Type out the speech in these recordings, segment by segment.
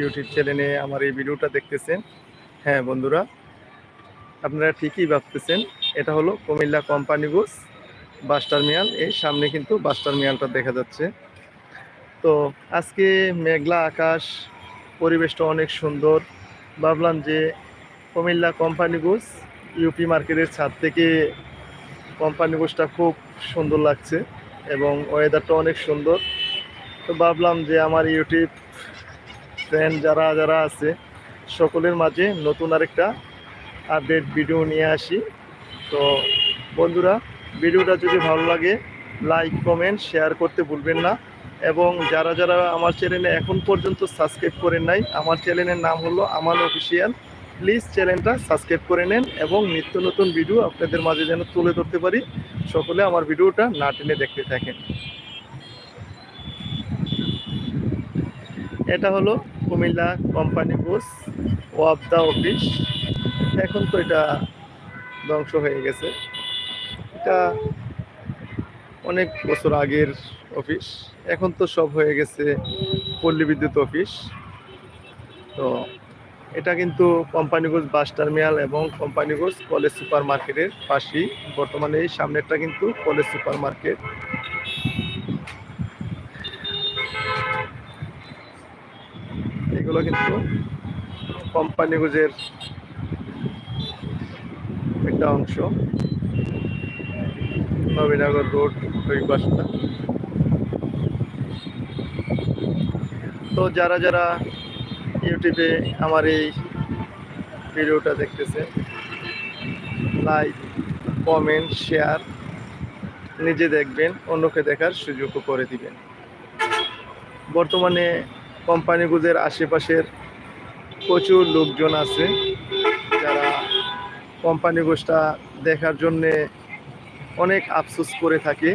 YouTube চ্যানেলে আমার এই ভিডিওটা দেখতেছেন। হ্যাঁ বন্ধুরা, আপনারা ঠিকই ভাবতেছেন। এটা হলো কুমিল্লা কোম্পানি বাস টার্মিনাল। এই সামনে কিন্তু বাস টার্মিনালটা দেখা যাচ্ছে। তো আজকে মেঘলা আকাশ, পরিবেশটা অনেক সুন্দর। ভাবলাম যে কুমিল্লা কোম্পানি গোস ইউপি মার্কেটের ছাদ থেকে কোম্পানি গোসটা খুব সুন্দর লাগছে এবং ওয়েদারটা অনেক সুন্দর। তো ভাবলাম যে আমার ইউটিউব ফ্রেন্ড যারা যারা আছে, সকলের মাঝে নতুন আরেকটা আপডেট ভিডিও নিয়ে আসি। তো বন্ধুরা ভিডিওটা যদি ভালো লাগে লাইক কমেন্ট শেয়ার করতে ভুলবেন না। এবং যারা যারা আমার চ্যানেলে এখন পর্যন্ত সাবস্ক্রাইব করেন নাই, আমার চ্যানেলের নাম হলো আমান অফিসিয়াল প্লিজ চ্যানেলটা সাবস্ক্রাইব করে নেন এবং নিত্য নতুন ভিডিও আপনাদের মাঝে যেন তুলে ধরতে পারি। সকলে আমার ভিডিওটা না টেনে দেখতে থাকেন। এটা হলো কুমিল্লা কোম্পানি বোস ওয়াবদা অফিস। এখন তো এটা ধ্বংস হয়ে গেছে। এটা অনেক বছর আগের অফিস। এখন তো সব হয়ে গেছে পল্লী বিদ্যুৎ অফিস। তো এটা কিন্তু কোম্পানিগঞ্জ বাস টার্মিনাল এবং কোম্পানিগঞ্জ কলেজ সুপার মার্কেটের পাশেই। বর্তমানে এই সামনেরটা কিন্তু কলেজ সুপার মার্কেট এগুলো কিন্তু কোম্পানিগঞ্জের একটা অংশ। নবীনগর রোড, ওই বাসটা তো যারা যারা ইউটিউবে আমার এই ভিডিওটা দেখতেছে লাইক কমেন্ট শেয়ার নিজে দেখবেন, অন্যকে দেখার সুযোগও করে দিবেন। বর্তমানে কোম্পানিগুলোর আশেপাশের প্রচুর লোকজন আছে যারা কোম্পানি গোষ্ঠটা দেখার জন্যে অনেক আফসোস করে থাকে।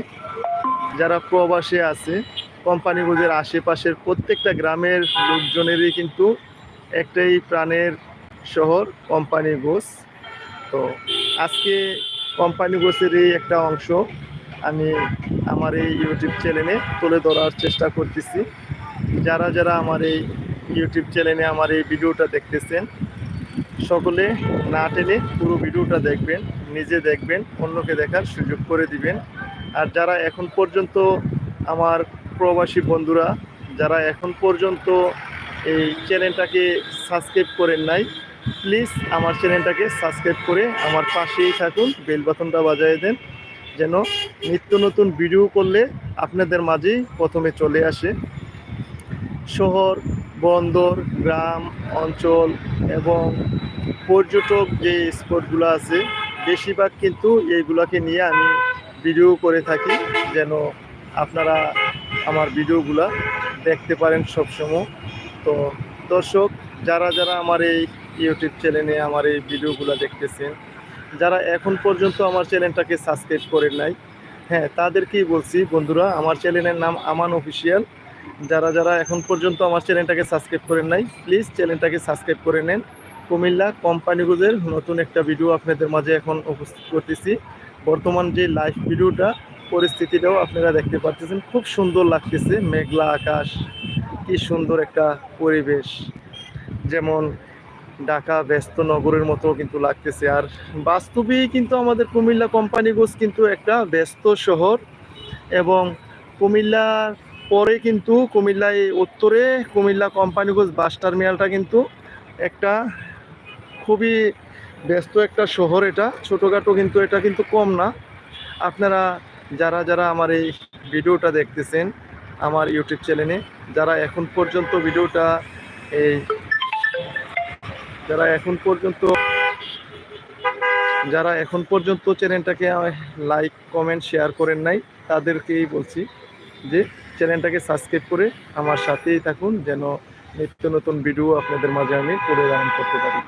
যারা প্রবাসে আছে কোম্পানিগুলোর আশেপাশের প্রত্যেকটা গ্রামের লোকজনেরই কিন্তু একটাই প্রাণের শহর কোম্পানি গোস তো আজকে কোম্পানি গোসের এই একটা অংশ আমি আমার এই ইউটিউব চ্যানেলে তুলে ধরার চেষ্টা করতেছি। যারা যারা আমার এই ইউটিউব চ্যানেলে আমার এই ভিডিওটা দেখতেছেন, সকলে না টেনে পুরো ভিডিওটা দেখবেন, নিজে দেখবেন, অন্যকে দেখার সুযোগ করে দিবেন। আর যারা এখন পর্যন্ত আমার প্রবাসী বন্ধুরা, যারা এখন পর্যন্ত এই চ্যানেলটাকে সাবস্ক্রাইব করেন নাই প্লিজ আমার চ্যানেলটাকে সাবস্ক্রাইব করে আমার পাশেই থাকুন বেল বাটনটা বাজিয়ে দেন, যেন নিত্য নতুন ভিডিও করলে আপনাদের মাঝেই প্রথমে চলে আসে। শহর, বন্দর, গ্রাম, অঞ্চল এবং পর্যটক যে স্পটগুলো আছে, বেশিরভাগ কিন্তু এইগুলোকে নিয়ে আমি ভিডিও করে থাকি, যেন আপনারা আমার ভিডিওগুলো দেখতে পারেন সবসময়। তো দর্শক, যারা যারা আমার এই ইউটিউব চ্যানেলে আমার এই ভিডিওগুলো দেখতেছেন, যারা এখন পর্যন্ত আমার চ্যানেলটাকে সাবস্ক্রাইব করেন নাই হ্যাঁ তাদেরকেই বলছি, বন্ধুরা, আমার চ্যানেলের নাম আমান অফিসিয়াল। যারা যারা এখন পর্যন্ত আমার চ্যানেলটাকে সাবস্ক্রাইব করেন নাই প্লিজ চ্যানেলটাকে সাবস্ক্রাইব করে নেন। কুমিল্লা কোম্পানিগুলোর নতুন একটা ভিডিও আপনাদের মাঝে এখন উপস্থিত করতেছি। বর্তমান যে লাইভ ভিডিওটা পরিস্থিতিটাও আপনারা দেখতে পাচ্ছেন খুব সুন্দর লাগতেছে, মেঘলা আকাশ, কি সুন্দর একটা পরিবেশ। যেমন ঢাকা ব্যস্ত নগরের মতো কিন্তু লাগতেছে। আর বাস্তবেই কিন্তু আমাদের কুমিল্লা কোম্পানিগঞ্জ কিন্তু একটা ব্যস্ত শহর এবং কুমিল্লার পরে কিন্তু কুমিল্লায় উত্তরে কুমিল্লা কোম্পানিগঞ্জ বাস টার্মিনালটা কিন্তু একটা খুবই ব্যস্ত একটা শহর এটা। ছোটোখাটো কিন্তু এটা কিন্তু কম না। আপনারা যারা যারা আমার এই ভিডিওটা দেখতেছেন আমার ইউটিউব চ্যানেলে, যারা এখন পর্যন্ত ভিডিওটা এই যারা এখন পর্যন্ত যারা এখন পর্যন্ত চ্যানেলটাকে লাইক, কমেন্ট, শেয়ার করেন নাই, তাদেরকেই বলছি যে চ্যানেলটাকে সাবস্ক্রাইব করে আমার সাথেই থাকুন যেন নিত্য নতুন ভিডিও আপনাদের মাঝে আমি করে রান করতে পারি।